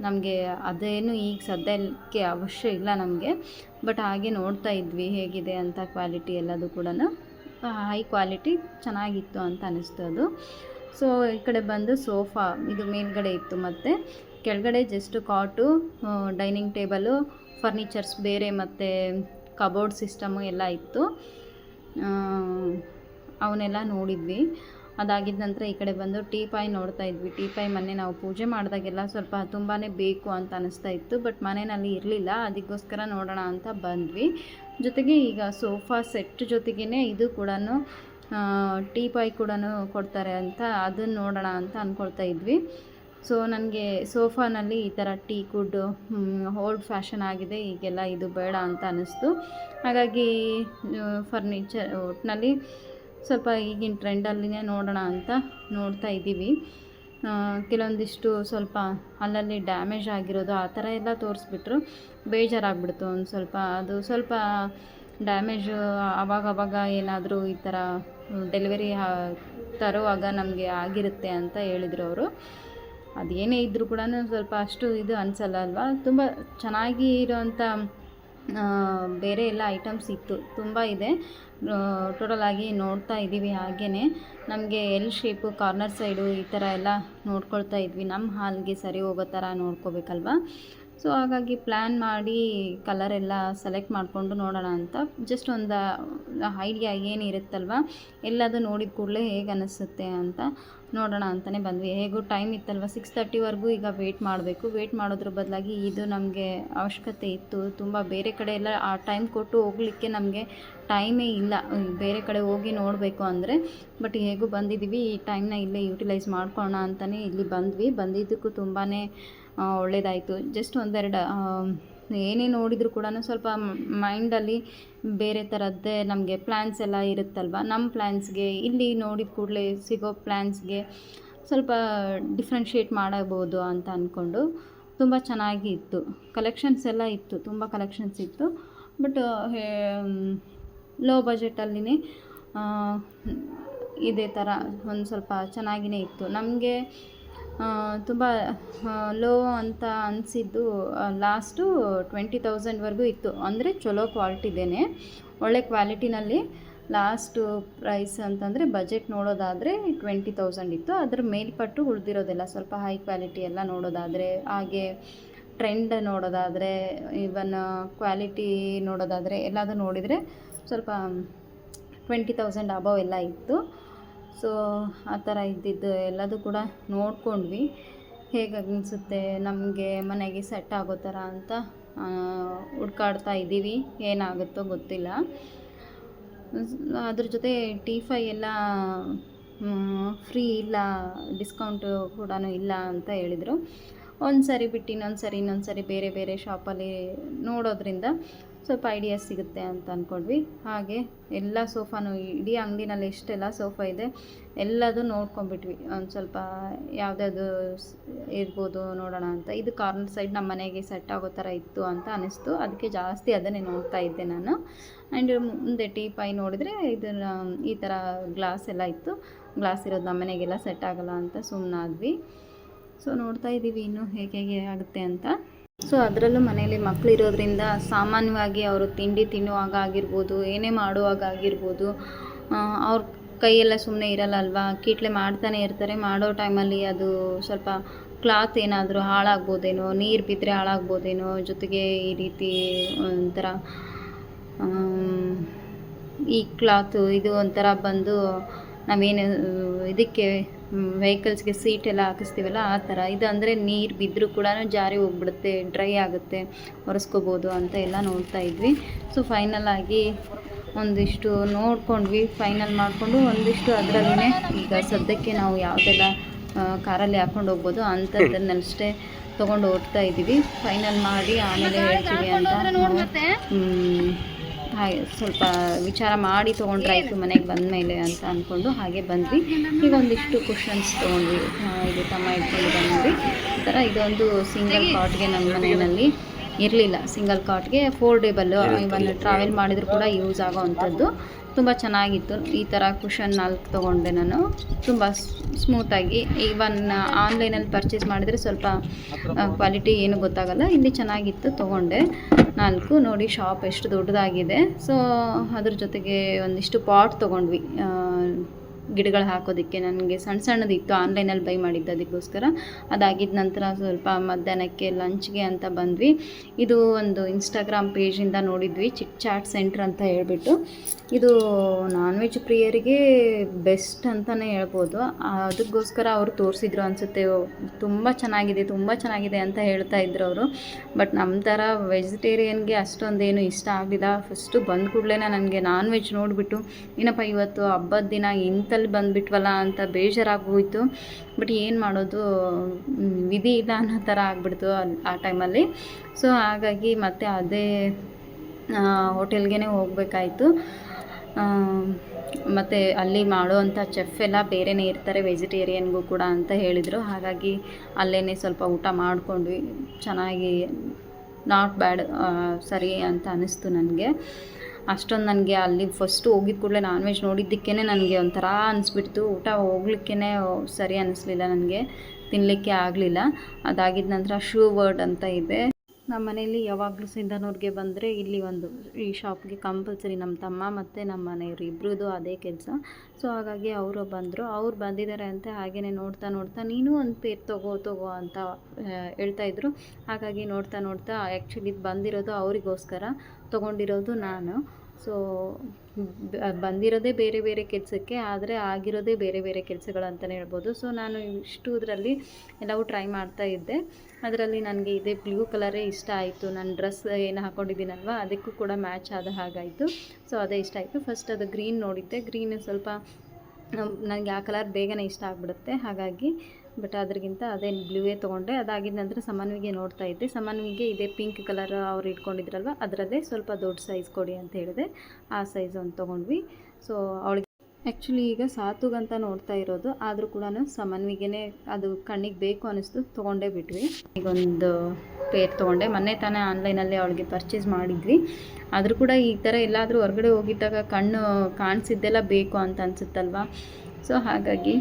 ನಮಗೆ ಅದೇನು ಈಗ ಸದ್ಯಕ್ಕೆ ಅವಶ್ಯ ಇಲ್ಲ ನಮಗೆ. ಬಟ್ ಹಾಗೆ ನೋಡ್ತಾ ಇದ್ವಿ ಹೇಗಿದೆ ಅಂತ ಕ್ವಾಲಿಟಿ ಎಲ್ಲದು ಕೂಡ ಹೈ ಕ್ವಾಲಿಟಿ ಚೆನ್ನಾಗಿತ್ತು ಅಂತ ಅನ್ನಿಸ್ತು ಅದು. ಸೊ ಈ ಕಡೆ ಬಂದು ಸೋಫಾ ಇದು ಮೇಲ್ಗಡೆ ಇತ್ತು ಮತ್ತು. ಕೆಳಗಡೆ ಜಸ್ಟ್ ಕಾಟು ಡೈನಿಂಗ್ ಟೇಬಲು ಫರ್ನಿಚರ್ಸ್ ಬೇರೆ ಮತ್ತು ಕಬೋರ್ಡ್ ಸಿಸ್ಟಮು ಎಲ್ಲ ಇತ್ತು. ಅವನ್ನೆಲ್ಲ ನೋಡಿದ್ವಿ. ಅದಾಗಿದ್ದ ನಂತರ ಈ ಕಡೆ ಬಂದು ಟೀ ಪಾಯ್ ನೋಡ್ತಾ ಇದ್ವಿ. ಟೀ ಪಾಯ್ ಮೊನ್ನೆ ನಾವು ಪೂಜೆ ಮಾಡಿದಾಗೆಲ್ಲ ಸ್ವಲ್ಪ ತುಂಬಾ ಬೇಕು ಅಂತ ಅನಿಸ್ತಾ ಇತ್ತು. ಬಟ್ ಮನೆಯಲ್ಲಿ ಇರಲಿಲ್ಲ. ಅದಕ್ಕೋಸ್ಕರ ನೋಡೋಣ ಅಂತ ಬಂದ್ವಿ. ಜೊತೆಗೆ ಈಗ ಸೋಫಾ ಸೆಟ್ ಜೊತೆಗೇ ಇದು ಕೂಡ ಟೀ ಪಾಯ್ ಕೂಡ ಕೊಡ್ತಾರೆ ಅಂತ ಅದನ್ನು ನೋಡೋಣ ಅಂತ ಅಂದ್ಕೊಳ್ತಾ ಇದ್ವಿ. ಸೊ, ನನಗೆ ಸೋಫಾನಲ್ಲಿ ಈ ಥರ ಟೀ ಕುಡ್ ಓಲ್ಡ್ ಫ್ಯಾಷನ್ ಆಗಿದೆ, ಈಗೆಲ್ಲ ಇದು ಬೇಡ ಅಂತ ಅನ್ನಿಸ್ತು. ಹಾಗಾಗಿ ಫರ್ನಿಚರ್ ಒಟ್ಟಿನಲ್ಲಿ ಸ್ವಲ್ಪ ಈಗಿನ ಟ್ರೆಂಡಲ್ಲಿನೇ ನೋಡೋಣ ಅಂತ ನೋಡ್ತಾ ಇದ್ದೀವಿ. ಕೆಲವೊಂದಿಷ್ಟು ಸ್ವಲ್ಪ ಅಲ್ಲಲ್ಲಿ ಡ್ಯಾಮೇಜ್ ಆಗಿರೋದು ಆ ಥರ ಎಲ್ಲ ತೋರಿಸ್ಬಿಟ್ರು. ಬೇಜಾರಾಗ್ಬಿಡ್ತು ಒಂದು ಸ್ವಲ್ಪ. ಅದು ಸ್ವಲ್ಪ ಡ್ಯಾಮೇಜು ಅವಾಗವಾಗ ಅವಾಗ ಏನಾದರೂ ಈ ಥರ ಡೆಲಿವರಿ ತರುವಾಗ ನಮಗೆ ಆಗಿರುತ್ತೆ ಅಂತ ಹೇಳಿದ್ರು ಅವರು. ಅದೇನೇ ಇದ್ದರೂ ಕೂಡ ಸ್ವಲ್ಪ ಅಷ್ಟು ಇದು ಅನಿಸಲ್ಲ ಅಲ್ವಾ? ತುಂಬ ಚೆನ್ನಾಗಿ ಇರೋವಂಥ ಬೇರೆ ಎಲ್ಲ ಐಟಮ್ಸ್ ಇತ್ತು. ತುಂಬ ಇದೆ. ಟೋಟಲ್ ಆಗಿ ನೋಡ್ತಾ ಇದ್ದೀವಿ ಹಾಗೇ ನಮಗೆ ಎಲ್ ಶೇಪು, ಕಾರ್ನರ್ ಸೈಡು ಈ ಥರ ಎಲ್ಲ ನೋಡ್ಕೊಳ್ತಾ ಇದ್ವಿ. ನಮ್ಮ ಹಾಲ್ಗೆ ಸರಿ ಹೋಗೋ ಥರ ನೋಡ್ಕೋಬೇಕಲ್ವ? ಸೊ ಹಾಗಾಗಿ ಪ್ಲ್ಯಾನ್ ಮಾಡಿ ಕಲರ್ ಎಲ್ಲ ಸೆಲೆಕ್ಟ್ ಮಾಡಿಕೊಂಡು ನೋಡೋಣ ಅಂತ. ಜಸ್ಟ್ ಒಂದು ಐಡಿಯಾ ಏನಿರುತ್ತಲ್ವ? ಎಲ್ಲದು ನೋಡಿದ ಕೂಡಲೇ ಹೇಗೆ ಅನಿಸುತ್ತೆ ಅಂತ ನೋಡೋಣ ಅಂತಲೇ ಬಂದ್ವಿ. ಹೇಗೂ ಟೈಮ್ ಇತ್ತಲ್ವ? ಸಿಕ್ಸ್ ತರ್ಟಿವರೆಗೂ ಈಗ ವೆಯ್ಟ್ ಮಾಡಬೇಕು. ವೆಯ್ಟ್ ಮಾಡೋದ್ರ ಬದಲಾಗಿ ಇದು ನಮಗೆ ಅವಶ್ಯಕತೆ ಇತ್ತು. ತುಂಬ ಬೇರೆ ಕಡೆ ಎಲ್ಲ ಆ ಟೈಮ್ ಕೊಟ್ಟು ಹೋಗಲಿಕ್ಕೆ ನಮಗೆ ಟೈಮೇ ಇಲ್ಲ. ಬೇರೆ ಕಡೆ ಹೋಗಿ ನೋಡಬೇಕು ಅಂದರೆ. ಬಟ್ ಹೇಗೂ ಬಂದಿದ್ದೀವಿ ಈ ಟೈಮ್ನ ಇಲ್ಲೇ ಯೂಟಿಲೈಸ್ ಮಾಡ್ಕೊಳ್ಳೋಣ ಅಂತಲೇ ಇಲ್ಲಿ ಬಂದ್ವಿ. ಬಂದಿದ್ದಕ್ಕೂ ತುಂಬಾ ಒಳ್ಳೆಯದಾಯಿತು ಜಸ್ಟ್ ಒಂದೆರಡು ಏನೇ ನೋಡಿದರೂ ಕೂಡ ಸ್ವಲ್ಪ ಮೈಂಡಲ್ಲಿ ಬೇರೆ ಥರದ್ದೇ ನಮಗೆ ಪ್ಲ್ಯಾನ್ಸ್ ಎಲ್ಲ ಇರುತ್ತಲ್ವ? ನಮ್ಮ ಪ್ಲ್ಯಾನ್ಸ್ಗೆ ಇಲ್ಲಿ ನೋಡಿದ ಕೂಡಲೇ ಸಿಗೋ ಪ್ಲ್ಯಾನ್ಸ್ಗೆ ಸ್ವಲ್ಪ ಡಿಫ್ರೆನ್ಷಿಯೇಟ್ ಮಾಡಬಹುದು ಅಂತ ಅಂದ್ಕೊಂಡು ತುಂಬ ಚೆನ್ನಾಗಿ ಇತ್ತು. ಕಲೆಕ್ಷನ್ಸ್ ಎಲ್ಲ ಇತ್ತು, ತುಂಬ ಕಲೆಕ್ಷನ್ಸ್ ಇತ್ತು. ಬಟ್ ಲೋ ಬಜೆಟಲ್ಲಿನೇ ಇದೇ ಥರ ಒಂದು ಸ್ವಲ್ಪ ಚೆನ್ನಾಗಿಯೇ ಇತ್ತು. ನಮಗೆ ತುಂಬ ಲೋ ಅಂತ ಅನಿಸಿದ್ದು ಲಾಸ್ಟು ಟ್ವೆಂಟಿ ತೌಸಂಡ್ವರೆಗೂ ಇತ್ತು. ಅಂದರೆ ಚಲೋ ಕ್ವಾಲಿಟಿದೇನೆ ಒಳ್ಳೆ ಕ್ವಾಲಿಟಿನಲ್ಲಿ ಲಾಸ್ಟು ಪ್ರೈಸ್ ಅಂತಂದರೆ ಬಜೆಟ್ ನೋಡೋದಾದರೆ ಟ್ವೆಂಟಿ ತೌಸಂಡ್ ಇತ್ತು. ಅದ್ರ ಮೇಲ್ಪಟ್ಟು ಉಳಿದಿರೋದಿಲ್ಲ ಸ್ವಲ್ಪ ಹೈ ಕ್ವಾಲಿಟಿ ಎಲ್ಲ ನೋಡೋದಾದರೆ, ಹಾಗೆ ಟ್ರೆಂಡ್ ನೋಡೋದಾದರೆ ಈವನ್ ಕ್ವಾಲಿಟಿ ನೋಡೋದಾದರೆ ಎಲ್ಲದೂ ನೋಡಿದರೆ ಸ್ವಲ್ಪ ಟ್ವೆಂಟಿ ತೌಸಂಡ್ ಅಬವ್ ಎಲ್ಲ ಇತ್ತು. ಸೊ ಆ ಥರ ಇದ್ದಿದ್ದು ಎಲ್ಲದೂ ಕೂಡ ನೋಡ್ಕೊಂಡ್ವಿ. ಹೇಗೆ ಅನಿಸುತ್ತೆ, ನಮಗೆ ಮನೆಗೆ ಸೆಟ್ ಆಗೋ ಥರ ಅಂತ ಹುಡ್ಕಾಡ್ತಾ ಇದ್ದೀವಿ. ಏನಾಗುತ್ತೋ ಗೊತ್ತಿಲ್ಲ. ಅದ್ರ ಜೊತೆ ಟಿ ಫೈ ಎಲ್ಲ ಫ್ರೀ ಇಲ್ಲ ಡಿಸ್ಕೌಂಟು ಕೂಡ ಇಲ್ಲ ಅಂತ ಹೇಳಿದರು. ಒಂದು ಸರಿ ಬಿಟ್ಟು ಇನ್ನೊಂದು ಸರಿ ಇನ್ನೊಂದು ಸರಿ ಬೇರೆ ಬೇರೆ ಶಾಪಲ್ಲಿ ನೋಡೋದ್ರಿಂದ ಸ್ವಲ್ಪ ಐಡಿಯಾ ಸಿಗುತ್ತೆ ಅಂತ ಅಂದ್ಕೊಂಡ್ವಿ ಹಾಗೆ ಎಲ್ಲ ಸೋಫಾನು ಇಡೀ ಅಂಗಡಿನಲ್ಲಿ ಎಷ್ಟೆಲ್ಲ ಸೋಫಾ ಇದೆ. ಎಲ್ಲದು ನೋಡ್ಕೊಂಡ್ಬಿಟ್ವಿ. ಒಂದು ಸ್ವಲ್ಪ ಯಾವುದ್ಯಾವುದು ಇರ್ಬೋದು ನೋಡೋಣ ಅಂತ. ಇದು ಕಾರ್ನರ್ ಸೈಡ್ ನಮ್ಮ ಮನೆಗೆ ಸೆಟ್ ಆಗೋ ಥರ ಇತ್ತು ಅಂತ ಅನಿಸ್ತು. ಅದಕ್ಕೆ ಜಾಸ್ತಿ ಅದನ್ನೇ ನೋಡ್ತಾ ಇದ್ದೆ ನಾನು. ಆ್ಯಂಡ್ ಮುಂದೆ ಟೀ ಪೈ ನೋಡಿದರೆ ಇದನ್ನು ಈ ಥರ ಗ್ಲಾಸ್ ಎಲ್ಲ ಇತ್ತು. ಗ್ಲಾಸ್ ಇರೋದು ನಮ್ಮ ಮನೆಗೆಲ್ಲ ಸೆಟ್ ಆಗಲ್ಲ ಅಂತ ಸುಮ್ಮನಾದ್ವಿ ಸೊ ನೋಡ್ತಾ ಇದ್ದೀವಿ ಇನ್ನೂ ಹೇಗೆ ಹೇಗೆ ಆಗುತ್ತೆ ಅಂತ. ಸೊ ಅದರಲ್ಲೂ ಮನೆಯಲ್ಲಿ ಮಕ್ಕಳು ಇರೋದ್ರಿಂದ ಸಾಮಾನ್ಯವಾಗಿ ಅವರು ತಿಂಡಿ ತಿನ್ನುವಾಗ ಆಗಿರ್ಬೋದು, ಏನೇ ಮಾಡುವಾಗ ಆಗಿರ್ಬೋದು ಅವ್ರ ಕೈಯೆಲ್ಲ ಸುಮ್ಮನೆ ಇರಲ್ಲ ಅಲ್ವಾ ಕೀಟ್ಲೆ ಮಾಡ್ತಾನೆ ಇರ್ತಾರೆ. ಮಾಡೋ ಟೈಮಲ್ಲಿ ಅದು ಸ್ವಲ್ಪ ಕ್ಲಾತ್ ಏನಾದರೂ ಹಾಳಾಗ್ಬೋದೇನೋ, ನೀರು ಬಿದ್ದರೆ ಹಾಳಾಗ್ಬೋದೇನೋ, ಜೊತೆಗೆ ಈ ರೀತಿ ಒಂಥರ ಈ ಕ್ಲಾತು ಇದು ಒಂಥರ ಬಂದು ನಾವೇನು ಇದಕ್ಕೆ ವೆಹಿಕಲ್ಸ್ಗೆ ಸೀಟ್ ಎಲ್ಲ ಹಾಕಿಸ್ತೀವಲ್ಲ ಆ ಥರ. ಇದು ಅಂದರೆ ನೀರು ಬಿದ್ದರೂ ಕೂಡ ಜಾರಿ ಹೋಗ್ಬಿಡುತ್ತೆ ಡ್ರೈ ಆಗುತ್ತೆ ಒರೆಸ್ಕೋಬೋದು ಅಂತ ಎಲ್ಲ ನೋಡ್ತಾ ಇದ್ವಿ. ಸೊ ಫೈನಲ್ ಆಗಿ ಒಂದಿಷ್ಟು ನೋಡ್ಕೊಂಡ್ವಿ ಫೈನಲ್ ಮಾಡಿಕೊಂಡು ಒಂದಿಷ್ಟು ಅದರಲ್ಲೇ ಈಗ ಸದ್ಯಕ್ಕೆ ನಾವು ಯಾವುದೆಲ್ಲ ಕಾರಲ್ಲಿ ಹಾಕ್ಕೊಂಡು ಹೋಗ್ಬೋದು ಅಂಥದ್ದನ್ನಷ್ಟೇ ತೊಗೊಂಡು ಹೋಗ್ತಾ ಇದ್ದೀವಿ. ಫೈನಲ್ ಮಾಡಿ ಆಮೇಲೆ ಹೇಳ್ತೀವಿ ಅಂತ ಹಾಗೆ ಸ್ವಲ್ಪ ವಿಚಾರ ಮಾಡಿ ತೊಗೊಂಡ್ರಾಯಿತು ಮನೆಗೆ ಬಂದ ಮೇಲೆ ಅಂತ ಅಂದ್ಕೊಂಡು ಹಾಗೆ ಬಂದ್ವಿ. ಈಗ ಒಂದಿಷ್ಟು ಕುಷನ್ಸ್ ತೊಗೊಂಡ್ವಿ. ಇದು ತಮ್ಮ ಇಟ್ಕೊಂಡು ಬಂದ್ವಿ ಈ ಥರ ಇದೊಂದು ಸಿಂಗಲ್ ಕಾಟ್ಗೆ ನಮ್ಮ ಮನೆಯಲ್ಲಿ ಇರಲಿಲ್ಲ. ಸಿಂಗಲ್ ಕಾಟ್ಗೆ ಫೋಲ್ಡೇಬಲ್ಲು ಇವನ್ನು ಟ್ರಾವೆಲ್ ಮಾಡಿದ್ರು ಕೂಡ ಯೂಸ್ ಆಗೋ ಅಂಥದ್ದು ತುಂಬ ಚೆನ್ನಾಗಿತ್ತು. ಈ ಥರ ಕುಷನ್ ನಾಲ್ಕು ತೊಗೊಂಡೆ ನಾನು. ತುಂಬ ಸ್ಮೂತಾಗಿ ಈವನ್ ಆನ್ಲೈನಲ್ಲಿ ಪರ್ಚೇಸ್ ಮಾಡಿದರೆ ಸ್ವಲ್ಪ ಕ್ವಾಲಿಟಿ ಏನು ಗೊತ್ತಾಗಲ್ಲ. ಇಲ್ಲಿ ಚೆನ್ನಾಗಿತ್ತು ತೊಗೊಂಡೆ. ನಾಲ್ಕು, ನೋಡಿ ಶಾಪ್ ಎಷ್ಟು ದೊಡ್ಡದಾಗಿದೆ. ಸೊ ಅದ್ರ ಜೊತೆಗೆ ಒಂದಿಷ್ಟು ಪಾಟ್ ತೊಗೊಂಡ್ವಿ. ಗಿಡಗಳು ಹಾಕೋದಕ್ಕೆ ನನಗೆ ಸಣ್ಣ ಸಣ್ಣದಿತ್ತು, ಆನ್ಲೈನಲ್ಲಿ ಬೈ ಮಾಡಿದ್ದು ಅದಕ್ಕೋಸ್ಕರ. ಅದಾಗಿದ್ದ ನಂತರ ಸ್ವಲ್ಪ ಮಧ್ಯಾಹ್ನಕ್ಕೆ ಲಂಚ್ಗೆ ಅಂತ ಬಂದ್ವಿ. ಇದು ಒಂದು ಇನ್ಸ್ಟಾಗ್ರಾಮ್ ಪೇಜಿಂದ ನೋಡಿದ್ವಿ ಚಿಕ್ ಚಾಟ್ ಸೆಂಟ್ರ್ ಅಂತ ಹೇಳಿಬಿಟ್ಟು. ಇದು ನಾನ್ ವೆಜ್ ಪ್ರಿಯರಿಗೆ ಬೆಸ್ಟ್ ಅಂತಲೇ ಹೇಳ್ಬೋದು. ಅದಕ್ಕೋಸ್ಕರ ಅವರು ತೋರಿಸಿದ್ರು ಅನಿಸುತ್ತೆ ತುಂಬ ಚೆನ್ನಾಗಿದೆ ತುಂಬ ಚೆನ್ನಾಗಿದೆ ಅಂತ ಹೇಳ್ತಾ ಇದ್ರು ಅವರು. ಬಟ್ ನಮ್ಮ ಥರ ವೆಜಿಟೇರಿಯನ್ಗೆ ಅಷ್ಟೊಂದೇನು ಇಷ್ಟ ಆಗಲಿಲ್ಲ. ಫಸ್ಟು ಬಂದ ಕೂಡಲೇ ನನಗೆ ನಾನ್ ವೆಜ್ ನೋಡಿಬಿಟ್ಟು, ಏನಪ್ಪ ಇವತ್ತು ಹಬ್ಬದ ದಿನ ಇಂಥ ಮಂತಲ್ಲಿ ಬಂದುಬಿಟ್ವಲ್ಲ ಅಂತ ಬೇಜಾರಾಗೋಯಿತು. ಬಟ್ ಏನು ಮಾಡೋದು ವಿಧಿ ಇಲ್ಲ ಅನ್ನೋ ಥರ ಆಗ್ಬಿಡ್ತು ಆ ಟೈಮಲ್ಲಿ. ಸೊ, ಹಾಗಾಗಿ ಮತ್ತೆ ಅದೇ ಹೋಟೆಲ್ಗೆ ಹೋಗಬೇಕಾಯಿತು. ಮತ್ತು ಅಲ್ಲಿ ಮಾಡೋವಂಥ ಚೆಫ್ ಎಲ್ಲ ಬೇರೆನೇ ಇರ್ತಾರೆ, ವೆಜಿಟೇರಿಯನ್ಗೂ ಕೂಡ ಅಂತ ಹೇಳಿದರು. ಹಾಗಾಗಿ ಅಲ್ಲೇ ಸ್ವಲ್ಪ ಊಟ ಮಾಡಿಕೊಂಡ್ವಿ. ಚೆನ್ನಾಗಿ, ನಾಟ್ ಬ್ಯಾಡ್ ಸರಿ ಅಂತ ಅನ್ನಿಸ್ತು ನನಗೆ. ಅಷ್ಟೊಂದು ನನಗೆ ಅಲ್ಲಿ ಫಸ್ಟು ಹೋಗಿದ್ದ ಕೂಡಲೇ ನಾನ್ ವೆಜ್ ನೋಡಿದ್ದಕ್ಕೇ ನನಗೆ ಒಂಥರ ಅನಿಸ್ಬಿಡ್ತು. ಊಟ ಹೋಗ್ಲಿಕ್ಕೇ ಸರಿ ಅನ್ನಿಸ್ಲಿಲ್ಲ ನನಗೆ. ತಿನ್ನಲಿಕ್ಕೆ ಆಗಲಿಲ್ಲ. ಅದಾಗಿದ್ದ ನಂತರ ಶೂ ವರ್ಡ್ ಅಂತ ಇದೆ. ನಮ್ಮ ಮನೆಯಲ್ಲಿ ಯಾವಾಗಲೂ ಸಿಂಧನೂರಿಗೆ ಬಂದರೆ ಇಲ್ಲಿ ಒಂದು ಈ ಶಾಪ್ಗೆ ಕಂಪಲ್ಸರಿ ನಮ್ಮ ತಮ್ಮ ಮತ್ತು ನಮ್ಮ ಮನೆಯವರು ಇಬ್ಬರದು ಅದೇ ಕೆಲಸ. ಸೊ, ಹಾಗಾಗಿ ಅವರು ಬಂದರು. ಅವ್ರು ಬಂದಿದ್ದಾರೆ ಅಂತ ಹಾಗೆಯೇ ನೋಡ್ತಾ ನೋಡ್ತಾ ನೀನು ಒಂದು ಪೇರ್ ತಗೋ ತಗೋ ಅಂತ ಹೇಳ್ತಾ ಇದ್ರು. ಹಾಗಾಗಿ ನೋಡ್ತಾ ನೋಡ್ತಾ ಆ್ಯಕ್ಚುಲಿ ಬಂದಿರೋದು ಅವರಿಗೋಸ್ಕರ, ತೊಗೊಂಡಿರೋದು ನಾನು. ಸೊ ಬಂದಿರೋದೇ ಬೇರೆ ಬೇರೆ ಕೆಲಸಕ್ಕೆ, ಆದರೆ ಆಗಿರೋದೇ ಬೇರೆ ಬೇರೆ ಕೆಲಸಗಳು ಅಂತಲೇ ಹೇಳ್ಬೋದು. ಸೊ ನಾನು ಇಷ್ಟು ಇದರಲ್ಲಿ ಎಲ್ಲವೂ ಟ್ರೈ ಮಾಡ್ತಾ ಇದ್ದೆ. ಅದರಲ್ಲಿ ನನಗೆ ಇದೇ ಬ್ಲೂ ಕಲರೇ ಇಷ್ಟ ಆಯಿತು. ನನ್ನ ಡ್ರೆಸ್ ಏನು ಹಾಕ್ಕೊಂಡಿದ್ದೀನಲ್ವ ಅದಕ್ಕೂ ಕೂಡ ಮ್ಯಾಚ್ ಆದ ಹಾಗಾಯಿತು. ಸೊ ಅದೇ ಇಷ್ಟ ಆಯಿತು. ಫಸ್ಟ್ ಅದು ಗ್ರೀನ್ ನೋಡಿದ್ದೆ. ಗ್ರೀನ್ ಸ್ವಲ್ಪ, ನನಗೆ ಆ ಕಲರ್ ಬೇಗನೆ ಇಷ್ಟ ಆಗಿಬಿಡುತ್ತೆ. ಹಾಗಾಗಿ ಬಟ್ ಅದ್ರಿಗಿಂತ ಅದೇ ಬ್ಲೂವೇ ತೊಗೊಂಡೆ. ಅದಾಗಿದ ನಂತರ ಸಮನ್ವಿಗೆ ನೋಡ್ತಾ ಇದ್ದೆ. ಸಮನ್ವಿಗೆ ಇದೇ ಪಿಂಕ್ ಕಲರ್ ಅವ್ರು ಇಟ್ಕೊಂಡಿದ್ರಲ್ವ ಅದರಲ್ಲೇ ಸ್ವಲ್ಪ ದೊಡ್ಡ ಸೈಜ್ ಕೊಡಿ ಅಂತ ಹೇಳಿದೆ. ಆ ಸೈಜ್ ಒಂದು ತೊಗೊಂಡ್ವಿ. ಸೊ, ಅವಳಿಗೆ ಆ್ಯಕ್ಚುಲಿ ಈಗ ಸಾತುಗಂತ ನೋಡ್ತಾ ಇರೋದು. ಆದರೂ ಕೂಡ ಸಮನ್ವಿಗೆ ಅದು ಕಣ್ಣಿಗೆ ಬೇಕು ಅನ್ನಿಸ್ತು ತೊಗೊಂಡೇ ಬಿಟ್ವಿ. ಈಗ ಒಂದು ಪೇರ್ ತೊಗೊಂಡೆ. ಮೊನ್ನೆ ತಾನೇ ಆನ್ಲೈನಲ್ಲಿ ಅವಳಿಗೆ ಪರ್ಚೇಸ್ ಮಾಡಿದ್ವಿ. ಆದರೂ ಕೂಡ ಈ ಥರ ಎಲ್ಲಾದರೂ ಹೊರಗಡೆ ಹೋಗಿದ್ದಾಗ ಕಣ್ಣು ಕಾಣಿಸಿದ್ದೆಲ್ಲ ಬೇಕು ಅಂತ ಅನಿಸುತ್ತಲ್ವ? ಸೊ, ಹಾಗಾಗಿ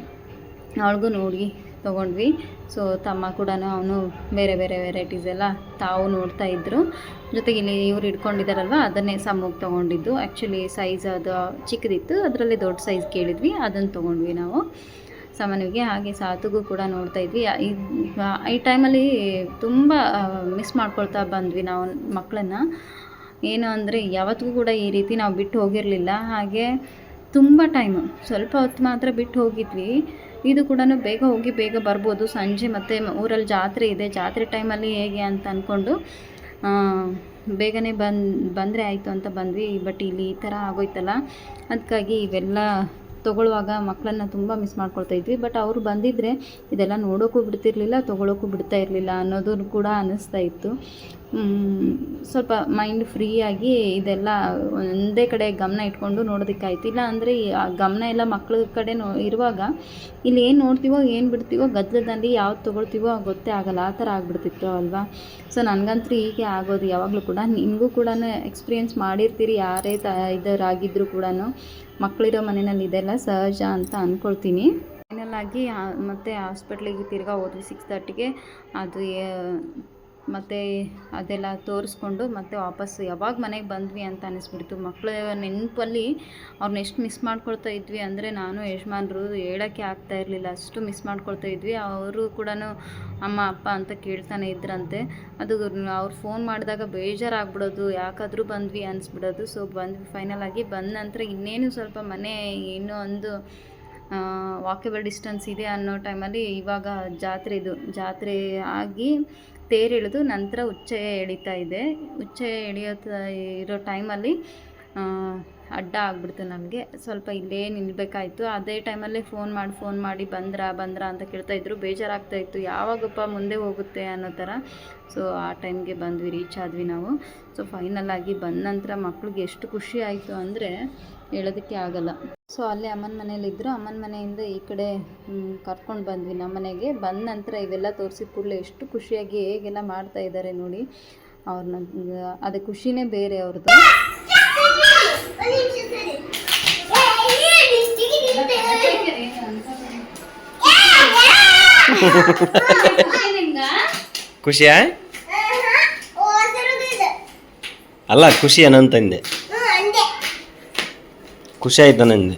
ಅವಳಿಗೂ ನೋಡಿ. ತೊಗೊಂಡ್ವಿ. ಸೊ ತಮ್ಮ ಕೂಡ ಅವನು ಬೇರೆ ಬೇರೆ ವೆರೈಟೀಸ್ ಎಲ್ಲ ತಾವು ನೋಡ್ತಾ ಇದ್ದರು ಜೊತೆಗೆ ಇಲ್ಲಿ ಇವ್ರು ಇಟ್ಕೊಂಡಿದ್ದಾರಲ್ವ ಅದನ್ನೇ ಸಮ್ಮುಗೆ ತೊಗೊಂಡಿದ್ದು. ಆ್ಯಕ್ಚುಲಿ ಸೈಜ್ ಅದು ಚಿಕ್ಕದಿತ್ತು, ಅದರಲ್ಲಿ ದೊಡ್ಡ ಸೈಜ್ ಕೇಳಿದ್ವಿ ಅದನ್ನು ತೊಗೊಂಡ್ವಿ ನಾವು. ಸಾಮಾನ್ಯವಾಗಿ ಹಾಗೆ ಸಾತುಗೂ ಕೂಡ ನೋಡ್ತಾ ಇದ್ವಿ. ಈ- ಈ ಟೈಮಲ್ಲಿ ತುಂಬ ಮಿಸ್ ಮಾಡ್ಕೊಳ್ತಾ ಬಂದ್ವಿ ನಾವು ಮಕ್ಕಳನ್ನು ಏನು ಅಂದರೆ ಯಾವತ್ತಿಗೂ ಕೂಡ ಈ ರೀತಿ ನಾವು ಬಿಟ್ಟು ಹೋಗಿರಲಿಲ್ಲ. ಹಾಗೆ ತುಂಬ ಟೈಮು ಸ್ವಲ್ಪ ಹೊತ್ತು ಮಾತ್ರ ಬಿಟ್ಟು ಹೋಗಿದ್ವಿ. ಇದು ಕೂಡ ಬೇಗ ಹೋಗಿ ಬೇಗ ಬರ್ಬೋದು. ಸಂಜೆ ಮತ್ತು ಊರಲ್ಲಿ ಜಾತ್ರೆ ಇದೆ. ಜಾತ್ರೆ ಟೈಮಲ್ಲಿ ಹೇಗೆ ಅಂತ ಅಂದ್ಕೊಂಡು ಬೇಗನೆ ಬಂದು, ಬಂದರೆ ಆಯಿತು ಅಂತ ಬಂದ್ವಿ. ಬಟ್ ಇಲ್ಲಿ ಈ ಥರ ಆಗೋಯ್ತಲ್ಲ. ಅದಕ್ಕಾಗಿ ಇವೆಲ್ಲ ತೊಗೊಳ್ಳುವಾಗ ಮಕ್ಕಳನ್ನ ತುಂಬ ಮಿಸ್ ಮಾಡ್ಕೊಳ್ತಾ ಇದ್ವಿ. ಬಟ್ ಅವರು ಬಂದಿದ್ದರೆ ಇದೆಲ್ಲ ನೋಡೋಕ್ಕೂ ಬಿಡ್ತಿರ್ಲಿಲ್ಲ, ತೊಗೊಳೋಕ್ಕೂ ಬಿಡ್ತಾ ಇರಲಿಲ್ಲ ಅನ್ನೋದು ಕೂಡ ಅನ್ನಿಸ್ತಾ ಇತ್ತು. ಸ್ವಲ್ಪ ಮೈಂಡ್ ಫ್ರೀಯಾಗಿ ಇದೆಲ್ಲ ಒಂದೇ ಕಡೆ ಗಮನ ಇಟ್ಕೊಂಡು ನೋಡೋದಕ್ಕಾಯ್ತು. ಇಲ್ಲ ಅಂದರೆ ಆ ಗಮನ ಎಲ್ಲ ಮಕ್ಳ ಕಡೆ ನೋ ಇರುವಾಗ ಇಲ್ಲಿ ಏನು ನೋಡ್ತೀವೋ, ಏನು ಬಿಡ್ತೀವೋ, ಗದ್ದಲದಲ್ಲಿ ಯಾವ್ದು ತೊಗೊಳ್ತೀವೋ ಗೊತ್ತೇ ಆಗಲ್ಲ. ಆ ಥರ ಆಗಿಬಿಡ್ತಿತ್ತು ಅಲ್ವಾ? ಸೊ ನನಗಂತೂ ಹೀಗೆ ಆಗೋದು ಯಾವಾಗಲೂ ಕೂಡ. ನಿಮಗೂ ಕೂಡ ಎಕ್ಸ್ಪೀರಿಯೆನ್ಸ್ ಮಾಡಿರ್ತೀರಿ ಯಾರೇ ತ ಇದರಾಗಿದ್ದರೂ ಕೂಡ ಮಕ್ಕಳಿರೋ ಮನೆಯಲ್ಲಿ ಇದೆಲ್ಲ ಸಹಜ ಅಂತ ಅಂದ್ಕೊಳ್ತೀನಿ ಫೈನಲ್ ಆಗಿ ಮತ್ತೆ ಹಾಸ್ಪಿಟ್ಲಿಗೆ ತಿರ್ಗಾ ಹೋದ್ವಿ ಸಿಕ್ಸ್ ತರ್ಟಿಗೆ ಅದು ಮತ್ತು ಅದೆಲ್ಲ ತೋರಿಸ್ಕೊಂಡು ಮತ್ತೆ ವಾಪಸ್ ಯಾವಾಗ ಮನೆಗೆ ಬಂದ್ವಿ ಅಂತ ಅನ್ನಿಸ್ಬಿಡ್ತು. ಮಕ್ಕಳ ನೆನಪಲ್ಲಿ ಅವ್ರನ್ನ ಎಷ್ಟು ಮಿಸ್ ಮಾಡ್ಕೊಳ್ತಾ ಇದ್ವಿ ಅಂದರೆ ನಾನು ಯಜಮಾನ್ರು ಹೇಳೋಕ್ಕೆ ಆಗ್ತಾ ಇರಲಿಲ್ಲ. ಅಷ್ಟು ಮಿಸ್ ಮಾಡ್ಕೊಳ್ತಾ ಇದ್ವಿ. ಅವರು ಕೂಡ ಅಮ್ಮ, ಅಪ್ಪ ಅಂತ ಕೇಳ್ತಾನೆ ಇದ್ರಂತೆ. ಅದು ಅವ್ರು ಫೋನ್ ಮಾಡಿದಾಗ ಬೇಜಾರಾಗ್ಬಿಡೋದು. ಯಾಕಾದರೂ ಬಂದ್ವಿ ಅನಿಸ್ಬಿಡೋದು ಸೊ ಬಂದ್ವಿ ಫೈನಲ್ ಆಗಿ ಬಂದ ನಂತರ ಇನ್ನೇನು ಸ್ವಲ್ಪ ಮನೆ, ಇನ್ನೂ ಒಂದು ವಾಕೇಬಲ್ ಡಿಸ್ಟೆನ್ಸ್ ಇದೆ ಅನ್ನೋ ಟೈಮಲ್ಲಿ ಇವಾಗ ಜಾತ್ರೆ ಇದು, ಜಾತ್ರೆ ಆಗಿ ತೇರೆಳೆದು ನಂತರ ಉಚ್ಚೆ ಎಳಿತಾ ಇದೆ. ಉಚ್ಚೆ ಎಳೆಯೋ ಇರೋ ಟೈಮಲ್ಲಿ ಅಡ್ಡ ಆಗ್ಬಿಡ್ತು ನಮಗೆ. ಸ್ವಲ್ಪ ಇಲ್ಲೇ ನಿಲ್ಲಬೇಕಾಯ್ತು ಅದೇ ಟೈಮಲ್ಲೇ ಫೋನ್ ಮಾಡಿ ಫೋನ್ ಮಾಡಿ ಬಂದ್ರಾ ಬಂದ್ರಾ ಅಂತ ಕೇಳ್ತಾ ಇದ್ರು. ಬೇಜಾರಾಗ್ತಾ ಇತ್ತು. ಯಾವಾಗಪ್ಪ ಮುಂದೆ ಹೋಗುತ್ತೆ ಅನ್ನೋ ಥರ ಸೊ ಆ ಟೈಮ್ಗೆ ಬಂದ್ವಿ ರೀಚ್ ಆದ್ವಿ ನಾವು. ಸೊ ಫೈನಲ್ ಆಗಿ ಬಂದ ನಂತರ ಮಕ್ಳಿಗೆ ಎಷ್ಟು ಖುಷಿ ಆಯಿತು ಅಂದರೆ ಹೇಳೋದಕ್ಕೆ ಆಗಲ್ಲ. ಸೊ ಅಲ್ಲೇ ಅಮ್ಮನ ಮನೇಲಿದ್ದರು ಅಮ್ಮನ ಮನೆಯಿಂದ ಈ ಕಡೆ ಕರ್ಕೊಂಡು ಬಂದ್ವಿ. ನಮ್ಮ ಮನೆಗೆ ಬಂದ ನಂತರ ಇವೆಲ್ಲ ತೋರಿಸಿದ ಕೂಡಲೇ ಎಷ್ಟು ಖುಷಿಯಾಗಿ ಹೇಗೆಲ್ಲ ಮಾಡ್ತಾ ಇದ್ದಾರೆ ನೋಡಿ. ಅವ್ರನ್ನ ಅದು ಖುಷಿನೇ ಬೇರೆ ಅವ್ರದ್ದು ಖುಷಿಯಾ? ಅಲ್ಲ ಖುಷಿ ಏನಂತಂದೆ ಖುಷಿ ಆಯ್ತು ನನಗೆ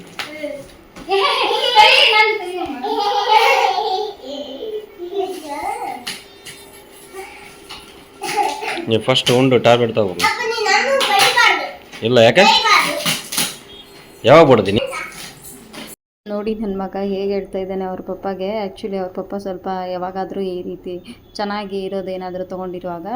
ನೀವು ಫಸ್ಟ್ ಉಂಡು ಟ್ಯಾಬ್ಲೆಟ್ ತಗೋ. ಇಲ್ಲ ಯಾಕೆ? ಯಾವಾಗ ಬಿಡ್ತೀನಿ ನೋಡಿ ನನ್ನ ಮಗ ಹೇಗೆ ಹೇಳ್ತಾ ಇದ್ದಾನೆ ಅವ್ರ ಪಪ್ಪಗೆ. ಆ್ಯಕ್ಚುಲಿ ಅವ್ರ ಪಪ್ಪ ಸ್ವಲ್ಪ ಯಾವಾಗಾದರೂ ಈ ರೀತಿ ಚೆನ್ನಾಗಿ ಇರೋದೇನಾದರೂ ತೊಗೊಂಡಿರುವಾಗ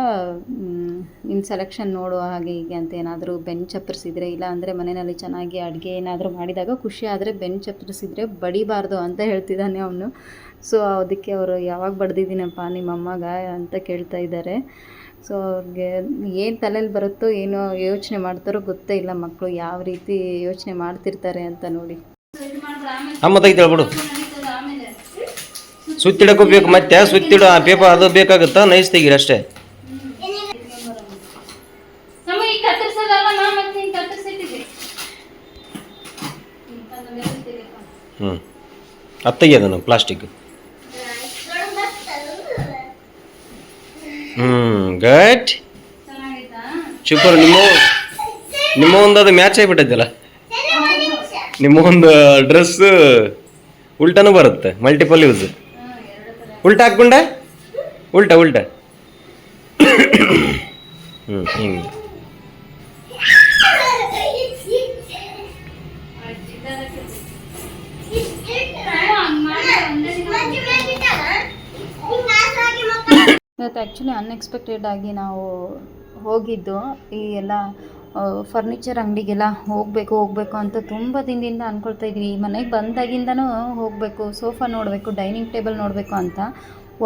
ನಿನ್ನ ಸೆಲೆಕ್ಷನ್ ನೋಡುವ ಹಾಗೆ ಹೀಗೆ ಅಂತ ಏನಾದರೂ ಬೆನ್ ಚಪ್ಪರಿಸಿದ್ರೆ ಇಲ್ಲ ಅಂದರೆ ಮನೆಯಲ್ಲಿ ಚೆನ್ನಾಗಿ ಅಡುಗೆ ಏನಾದರೂ ಮಾಡಿದಾಗ ಖುಷಿ ಆದರೆ ಬೆನ್ ಚಪ್ಪರಿಸಿದ್ರೆ ಬಡಿಬಾರ್ದು ಅಂತ ಹೇಳ್ತಿದ್ದಾನೆ ಅವನು. ಸೊ ಅದಕ್ಕೆ ಅವರು ಯಾವಾಗ ಬಡ್ದಿದ್ದೀನಪ್ಪ ನಿಮ್ಮ ಅಮ್ಮಗ ಅಂತ ಕೇಳ್ತಾ ಇದ್ದಾರೆ. ಸೊ ಅವ್ರಿಗೆ ಏನು ತಲೆಯಲ್ಲಿ ಬರುತ್ತೋ ಏನೋ ಯೋಚನೆ ಮಾಡ್ತಾರೋ ಗೊತ್ತೇ ಇಲ್ಲ ಮಕ್ಕಳು ಯಾವ ರೀತಿ ಯೋಚನೆ ಮಾಡ್ತಿರ್ತಾರೆ ಅಂತ ನೋಡಿ. ಅಮ್ಮ ತೆಗಿತ ಬಿಡು ಸುತ್ತಿಡಕ್ಕೂ ಬೇಕು ಮತ್ತೆ ಸುತ್ತಿಡ ಆ ಪೇಪರ್ ಅದು ಬೇಕಾಗುತ್ತಾ ನೈಸ್ ತೆಗೀರಿ ಅಷ್ಟೇ. ಹ್ಞೂ ಅದು ತೆಗಿಯೋದನ್ನು ಪ್ಲಾಸ್ಟಿಕ್ ಹ್ಮ್ ಗಟ್ ಸೂಪರ್ ನಿಮ್ಮ ನಿಮ್ಮ ಒಂದು ಅದು ಮ್ಯಾಚ್ ಆಗಿಬಿಟ್ಟೈತಲ್ಲ ನಿಮ್ಮ ಒಂದು ಡ್ರೆಸ್ ಉಲ್ಟಾನು ಬರುತ್ತೆ ಮಲ್ಟಿಪಲ್ ಯೂಸ್ ಉಲ್ಟ ಹಾಕ್ಕೊಂಡೆ? ಉಲ್ಟ ಉಲ್ಟ. ಹ್ಞೂ ಹಿಂಗೆ. ಇವತ್ತು ಆ್ಯಕ್ಚುಲಿ ಅನ್ಎಕ್ಸ್ಪೆಕ್ಟೆಡ್ ಆಗಿ ನಾವು ಹೋಗಿದ್ದು, ಈ ಎಲ್ಲ ಫರ್ನಿಚರ್ ಅಂಗಡಿಗೆಲ್ಲ ಹೋಗಬೇಕು ಹೋಗಬೇಕು ಅಂತ ತುಂಬ ದಿನದಿಂದ ಅಂದ್ಕೊಳ್ತಾ ಇದ್ವಿ ಮನೆಗೆ ಬಂದಾಗಿಂದನೂ ಹೋಗಬೇಕು ಸೋಫಾ ನೋಡಬೇಕು ಡೈನಿಂಗ್ ಟೇಬಲ್ ನೋಡಬೇಕು ಅಂತ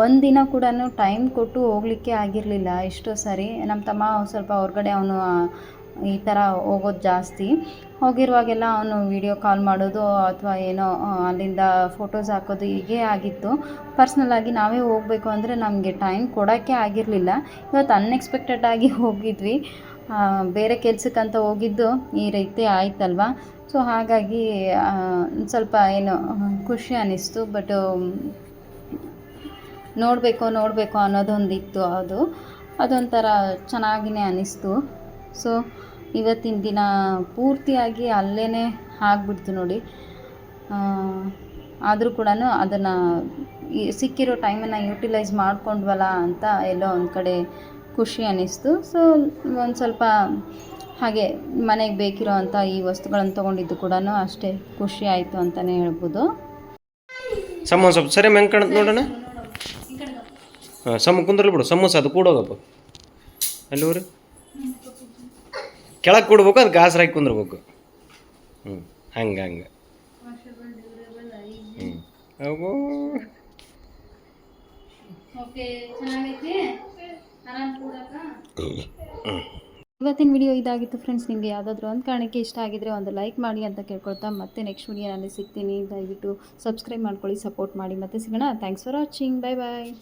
ಒಂದು ದಿನ ಕೂಡ ಟೈಮ್ ಕೊಟ್ಟು ಹೋಗಲಿಕ್ಕೆ ಆಗಿರಲಿಲ್ಲ. ಎಷ್ಟೋ ಸಾರಿ ನಮ್ಮ ತಮ್ಮ ಸ್ವಲ್ಪ ಹೊರಗಡೆ ಅವನು ಈ ಥರ ಹೋಗೋದು ಜಾಸ್ತಿ. ಹೋಗಿರುವಾಗೆಲ್ಲ ಅವನು ವಿಡಿಯೋ ಕಾಲ್ ಮಾಡೋದು ಅಥವಾ ಏನೋ ಅಲ್ಲಿಂದ ಫೋಟೋಸ್ ಹಾಕೋದು ಹೀಗೆ ಆಗಿತ್ತು. ಪರ್ಸ್ನಲ್ಲಾಗಿ ನಾವೇ ಹೋಗಬೇಕು ಅಂದರೆ ನಮಗೆ ಟೈಮ್ ಕೊಡೋಕ್ಕೆ ಆಗಿರಲಿಲ್ಲ. ಇವತ್ತು ಅನ್ಎಕ್ಸ್ಪೆಕ್ಟೆಡ್ ಆಗಿ ಹೋಗಿದ್ವಿ. ಬೇರೆ ಕೆಲಸಕ್ಕಂತ ಹೋಗಿದ್ದು ಈ ರೀತಿ ಆಯ್ತಲ್ವಾ? ಸೊ ಹಾಗಾಗಿ ಸ್ವಲ್ಪ ಏನು, ಖುಷಿ ಅನ್ನಿಸ್ತು ಬಟ್ ನೋಡಬೇಕು ನೋಡಬೇಕು ಅನ್ನೋದೊಂದಿತ್ತು ಅದು. ಅದೊಂಥರ ಚೆನ್ನಾಗಿನೇ ಅನ್ನಿಸ್ತು ಸೊ ಇವತ್ತಿನ ದಿನ ಪೂರ್ತಿಯಾಗಿ ಅಲ್ಲೇ ಆಗಿಬಿಡ್ತು ನೋಡಿ. ಆದರೂ ಕೂಡ ಅದನ್ನು ಸಿಕ್ಕಿರೋ ಟೈಮನ್ನು ಯೂಟಿಲೈಸ್ ಮಾಡ್ಕೊಂಡ್ವಲ್ಲ ಅಂತ ಎಲ್ಲೋ ಒಂದು ಕಡೆ ಖುಷಿ ಅನ್ನಿಸ್ತು. ಸೊ ಒಂದು ಸ್ವಲ್ಪ ಹಾಗೆ ಮನೆಗೆ ಬೇಕಿರೋ ಅಂಥ ಈ ವಸ್ತುಗಳನ್ನು ತೊಗೊಂಡಿದ್ದು ಕೂಡ ಅಷ್ಟೇ ಖುಷಿ ಆಯಿತು ಅಂತಲೇ ಹೇಳ್ಬೋದು. ಸಮ ಸ್ವಲ್ಪ ಸರಿ ಮೆಂಗ್ ಕಾಣುತ್ತೆ ನೋಡೋಣ. ಹಾಂ ಸಮ ಕುಂದ್ರಲ್ಲಿ ಬಿಡು. ಸಮೋಸ ಅದು ಕೂಡೋಗಪ್ಪ. ಅಲ್ಲಿ ಊರು? ಕೆಳಗೆ ಕೂಡ್ಬೇಕು ಅದು ಗಾಸರ ಹಾಕಿ ಕುಂದ್ರಬೇಕು. ಹ್ಞೂ ಹಂಗೆ ಹಂಗೆ. ಹ್ಞೂ ಇವತ್ತಿನ ವಿಡಿಯೋ ಇದಾಗಿತ್ತು ಫ್ರೆಂಡ್ಸ್ ನಿಮಗೆ ಯಾವುದಾದ್ರೂ ಒಂದು ಕಾರಣಕ್ಕೆ ಇಷ್ಟ ಆಗಿದ್ರೆ ಒಂದು ಲೈಕ್ ಮಾಡಿ ಅಂತ ಕೇಳ್ಕೊಳ್ತಾ ಮತ್ತೆ ನೆಕ್ಸ್ಟ್ ವಿಡಿಯೋನಲ್ಲಿ ಸಿಗ್ತೀನಿ. ದಯವಿಟ್ಟು ಸಬ್ಸ್ಕ್ರೈಬ್ ಮಾಡ್ಕೊಳ್ಳಿ ಸಪೋರ್ಟ್ ಮಾಡಿ ಮತ್ತೆ ಸಿಗೋಣ. Thanks for watching bye bye